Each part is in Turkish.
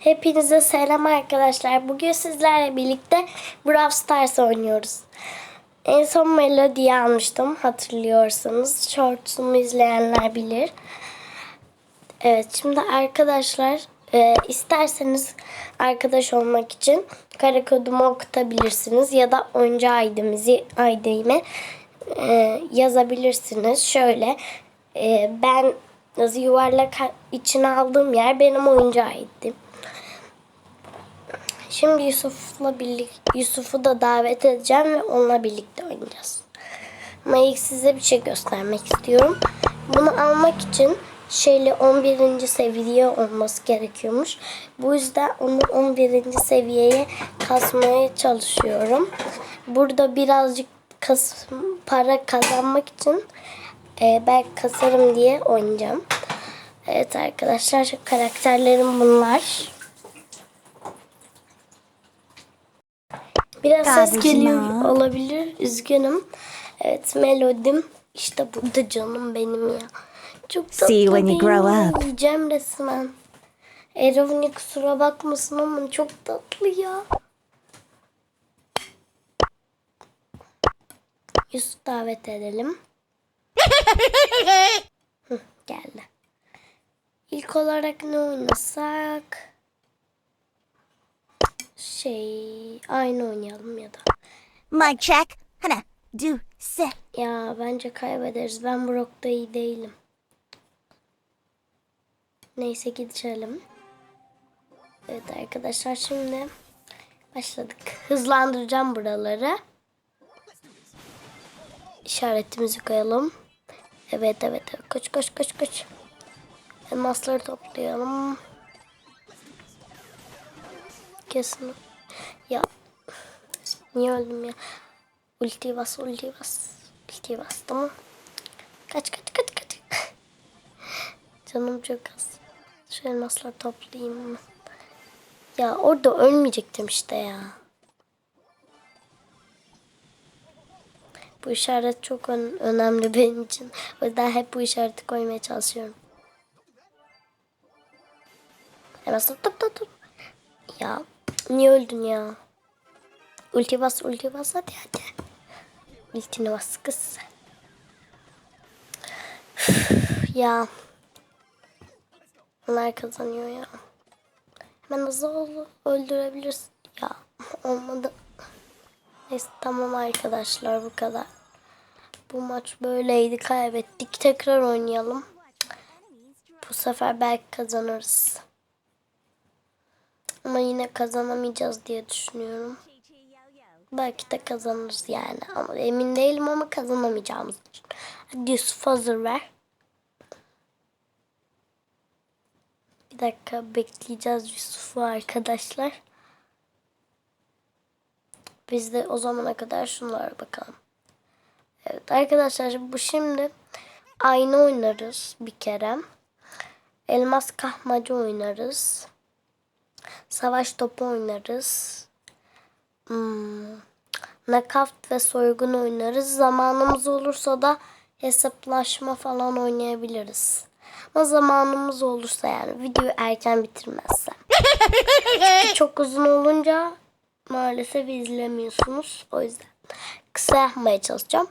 Hepinize selam arkadaşlar. Bugün sizlerle birlikte Brawl Stars oynuyoruz. En son Melody'yi almıştım hatırlıyorsanız. Shorts'umu izleyenler bilir. Evet şimdi arkadaşlar e, isterseniz arkadaş olmak için kare kodumu okutabilirsiniz ya da oyuncu ID'mizi ID'imi e, yazabilirsiniz. Şöyle e, ben yuvarlak içine aldığım yer benim oyuncu ID'm. Şimdi Yusuf'la birlikte Yusuf'u da davet edeceğim ve onunla birlikte oynayacağız. Ama ilk size bir şey göstermek istiyorum. Bunu almak için şeyle 11. seviye olması gerekiyormuş. Bu yüzden onu 11. seviyeye kasmaya çalışıyorum. Burada birazcık kas, para kazanmak için e, belki kasarım diye oynayacağım. Evet arkadaşlar karakterlerim bunlar. Biraz ses Kardeşim geliyor ha. olabilir. Üzgünüm. Evet melodim. İşte burada canım benim ya. Çok tatlı See you when you grow up. Yiyeceğim resmen. Erovni kusura bakmasın ama çok tatlı ya. Yusuf davet edelim. Hı, geldi. İlk olarak ne oynasak? Şey, aynı oynayalım ya da. Mic check. Hana. Do. Se. Ya bence kaybederiz. Ben Brock'ta iyi değilim. Neyse geçelim. Evet arkadaşlar şimdi başladık. Hızlandıracağım buraları. İşaretimizi koyalım. Evet evet. evet. Koş koş koş koş. Elmasları toplayalım. Kesin. Ya. Niye öldüm ya? Ulti bas, ulti bas. Ulti bas, tamam. Kaç, kaç, kaç, kaç. Canım çok az. Şu elmasları toplayayım. Ya orada ölmeyecektim işte ya. Bu işaret çok ön- önemli benim için. O yüzden hep bu işareti koymaya çalışıyorum. Elmasları top top top. Ya niye öldün ya? Ulti bas, ulti bas hadi hadi. Ultini bas kız. Ya. Onlar kazanıyor ya. Hemen hızlı öldürebilirsin. Ya olmadı. Neyse tamam arkadaşlar bu kadar. Bu maç böyleydi kaybettik. Tekrar oynayalım. Bu sefer belki kazanırız. Ama yine kazanamayacağız diye düşünüyorum. Belki de kazanırız yani. Ama emin değilim ama kazanamayacağımız için. Hadi Yusuf hazır ver. Bir dakika bekleyeceğiz Yusuf'u arkadaşlar. Biz de o zamana kadar şunlara bakalım. Evet arkadaşlar bu şimdi aynı oynarız bir kere. Elmas kahmacı oynarız. Savaş topu oynarız. Hmm. Nakavt ve soygun oynarız. Zamanımız olursa da hesaplaşma falan oynayabiliriz. Ama zamanımız olursa yani videoyu erken bitirmezsem. Çok uzun olunca maalesef izlemiyorsunuz. O yüzden kısa yapmaya çalışacağım.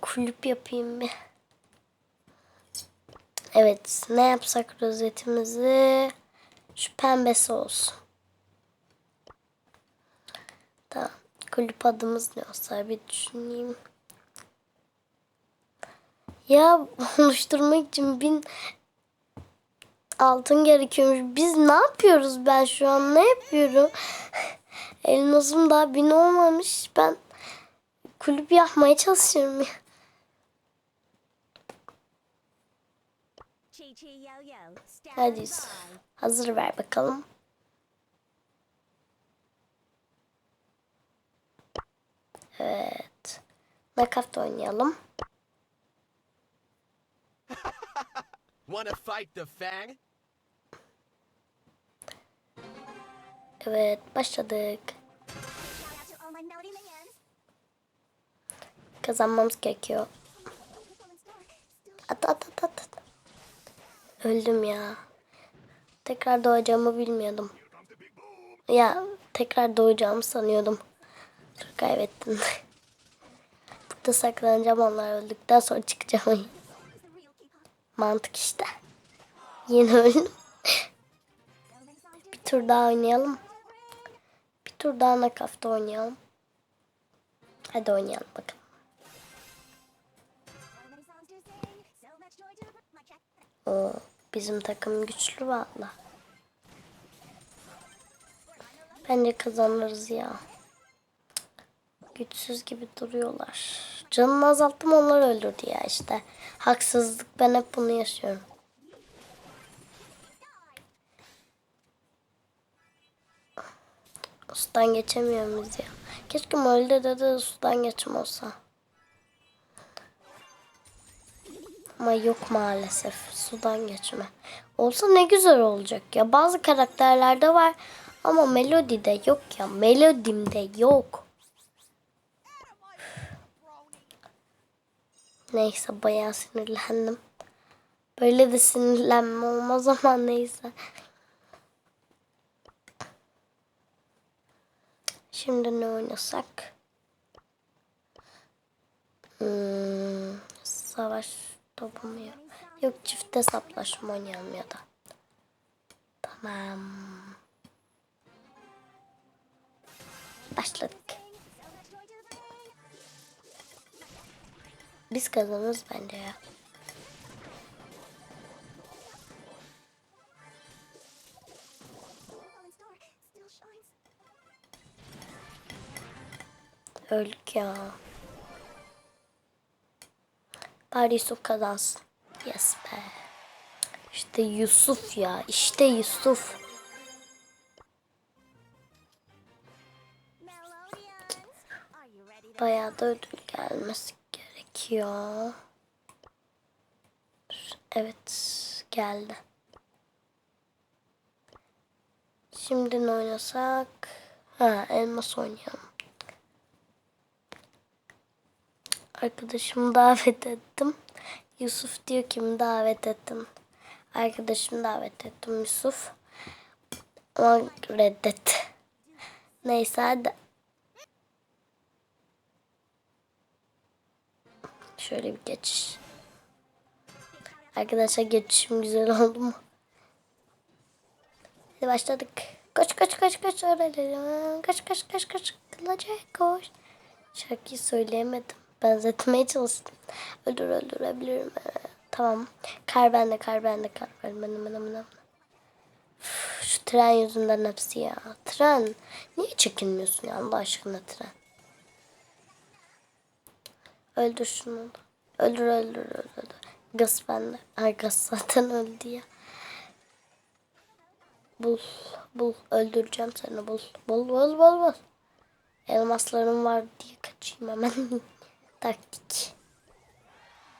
Kulüp yapayım bir. Evet ne yapsak rozetimizi şu pembesi olsun. Tamam. Kulüp adımız ne olsa bir düşüneyim. Ya oluşturmak için bin altın gerekiyormuş. Biz ne yapıyoruz ben şu an ne yapıyorum? Elmasım daha bin olmamış. Ben kulüp yapmaya çalışıyorum ya. Hadi. Hazır ver bakalım. Evet. Minecraft oynayalım. Wanna fight the Fang? Evet başladık. Kazanmamız gerekiyor. At at at at. Öldüm ya. Tekrar doğacağımı bilmiyordum. Ya tekrar doğacağımı sanıyordum. Sonra kaybettim. Burada saklanacağım onlar öldükten sonra çıkacağım. Mantık işte. Yine öldüm. Bir tur daha oynayalım. Bir tur daha nakafta oynayalım. Hadi oynayalım bakalım. O bizim takım güçlü valla. Bence kazanırız ya. Güçsüz gibi duruyorlar. Canını azalttım onlar öldürdü ya işte. Haksızlık ben hep bunu yaşıyorum. Sudan geçemiyoruz ya. Keşke Molde de de sudan geçim olsa. Ama yok maalesef sudan geçme. Olsa ne güzel olacak ya. Bazı karakterlerde var ama Melody'de yok ya. Melodimde yok. Neyse bayağı sinirlendim. Böyle de sinirlenme olmaz ama neyse. Şimdi ne oynasak? Hmm, savaş topu mu ya? Yok çift hesaplaşma oynayalım ya da. Tamam. Başladık. Biz kazanırız bence ya. Öldük ya. Bari Yusuf kazansın. Yes be. İşte Yusuf ya. İşte Yusuf. Bayağı da ödül gelmesi gerekiyor. Evet geldi. Şimdi ne oynasak? Ha elmas oynayalım. Arkadaşımı davet ettim. Yusuf diyor kimi davet ettim. Arkadaşımı davet ettim Yusuf. Ama reddetti. Neyse hadi. Şöyle bir geçiş. Arkadaşlar geçişim güzel oldu mu? Hadi başladık. Koş koş koş koş oraya. Koş koş koş koş. Kılaca koş. Şarkıyı söyleyemedim. Benzetmeye çalıştım. Öldür öldürebilirim. Ee, Tamam. Kar bende kar bende kar bende. Benim benim benim. Şu tren yüzünden hepsi ya. Tren. Niye çekinmiyorsun ya Allah aşkına tren? Öldür şunu. Öldür öldür öldür. Gaz bende. Ay gaz zaten öldü ya. Bul. Bul. Öldüreceğim seni. Bul. Bul bul bul bul. Elmaslarım var diye kaçayım hemen. Taktik.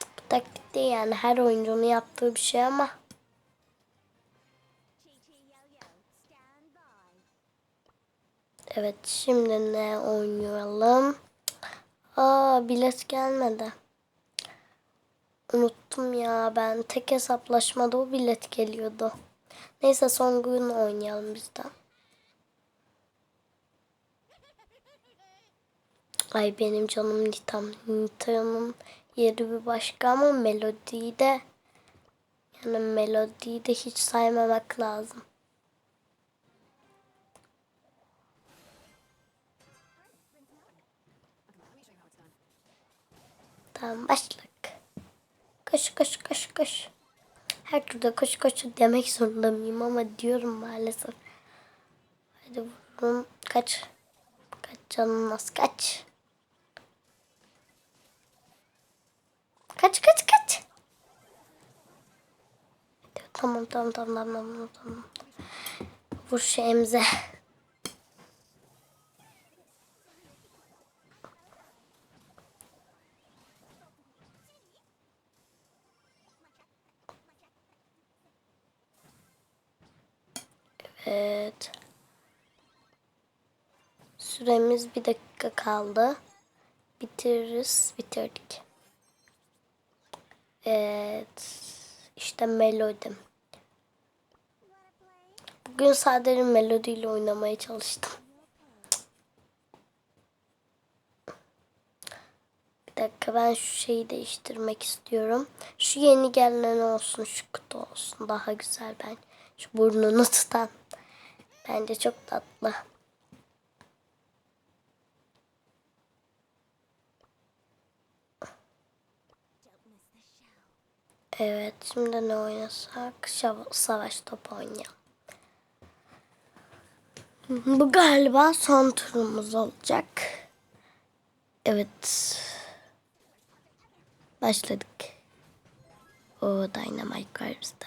Bu taktik değil yani her oyuncunun yaptığı bir şey ama. Evet şimdi ne oynayalım? Aa bilet gelmedi. Unuttum ya ben tek hesaplaşmada o bilet geliyordu. Neyse son gün oynayalım biz de. Ay benim canım Nitam. Nitam'ın yeri bir başka ama melodiyi de yani melodiyi de hiç saymamak lazım. Tamam başladık. Koş koş koş koş. Her turda koş koş demek zorunda mıyım ama diyorum maalesef. Hadi vurun. Kaç. Kaç canın az. Kaç kaç kaç. Tamam tamam tamam tamam tamam tamam. Vur şu emze. Evet. Süremiz bir dakika kaldı. Bitiririz. Bitirdik. Evet. İşte melodim. Bugün sadece melodiyle oynamaya çalıştım. Bir dakika ben şu şeyi değiştirmek istiyorum. Şu yeni gelen olsun, şu kutu olsun. Daha güzel ben. Şu burnunu tutan. Bence çok tatlı. Evet, şimdi ne oynasak? Savaş topu oynayalım. Bu galiba son turumuz olacak. Evet. Başladık. O Dynamite var bizde.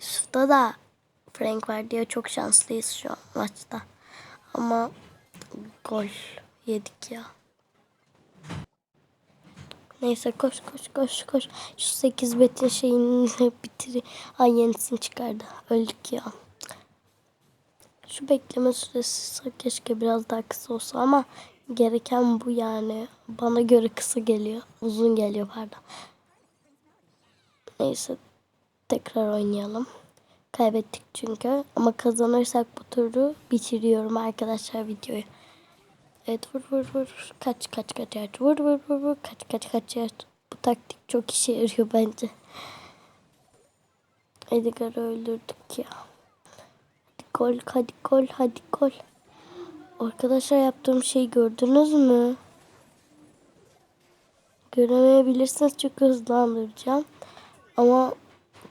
Yusuf'ta da Frank var diye çok şanslıyız şu an maçta. Ama gol yedik ya. Neyse koş koş koş koş. Şu 8 betin şeyini bitir. Ay yenisini çıkardı. Öldük ya. Şu bekleme süresi keşke biraz daha kısa olsa ama gereken bu yani. Bana göre kısa geliyor. Uzun geliyor pardon. Neyse tekrar oynayalım. Kaybettik çünkü ama kazanırsak bu turu bitiriyorum arkadaşlar videoyu. Evet vur vur vur. Kaç kaç kaç yard. Vur vur vur vur. Kaç kaç kaç yard. Bu taktik çok işe yarıyor bence. Edgar'ı öldürdük ya. Gol hadi gol hadi gol. Arkadaşlar yaptığım şeyi gördünüz mü? Göremeyebilirsiniz çünkü hızlandıracağım. Ama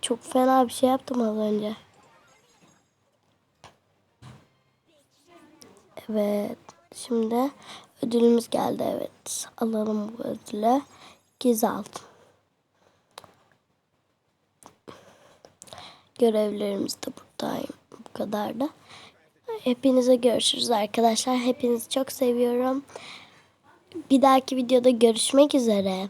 çok fena bir şey yaptım az önce. Evet. Şimdi ödülümüz geldi. Evet. Alalım bu ödülü. Giz aldım. Görevlerimiz de buradayım. Kadar da. Hepinize görüşürüz arkadaşlar. Hepinizi çok seviyorum. Bir dahaki videoda görüşmek üzere.